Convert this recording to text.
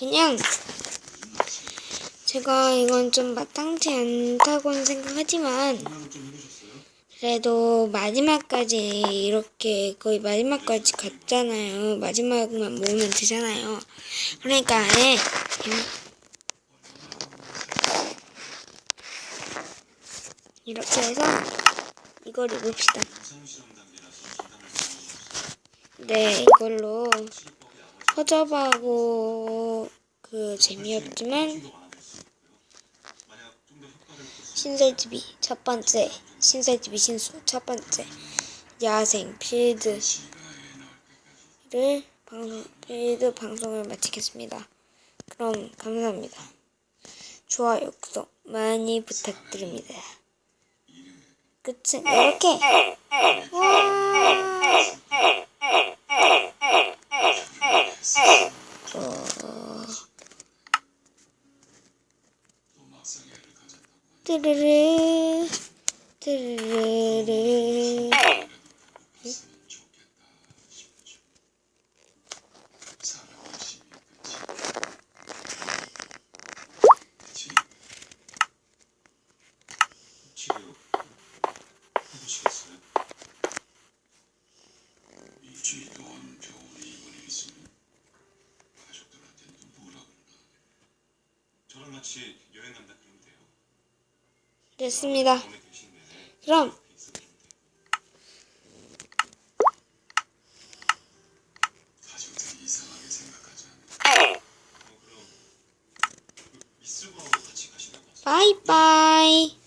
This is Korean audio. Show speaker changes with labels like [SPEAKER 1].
[SPEAKER 1] 그냥 제가 이건 좀 마땅치 않다고는 생각하지만? 그래도 마지막까지 이렇게 거의 마지막까지 갔잖아요. 마지막만 모으면 되잖아요. 그러니까 아예 그냥 이렇게 해서 이걸 입읍시다. 네, 이걸로 허접하고 그 재미없지만 신설TV 첫 번째 신설TV 신수 첫 번째 야생 필드를 방송 필드 방송을 마치겠습니다. 그럼 감사합니다. 좋아요 구독 많이 부탁드립니다. 끝은 이렇게 와. 어. 뚜르르르
[SPEAKER 2] 치료 해보시겠어요?
[SPEAKER 3] 일주일 동안 병원에 입원해 있으면 가족들한테 뭐라 그러나
[SPEAKER 2] 저랑 같이 여행 간다 그러면 돼요.
[SPEAKER 1] 됐습니다.
[SPEAKER 2] 병원에 계신 내내
[SPEAKER 1] 그럼
[SPEAKER 2] 옆에 있어주면 돼요.
[SPEAKER 3] 가족들이 이상하게 생각하지 않을까
[SPEAKER 2] 어, 그럼 그 미쓰고 같이.
[SPEAKER 1] 바이바이.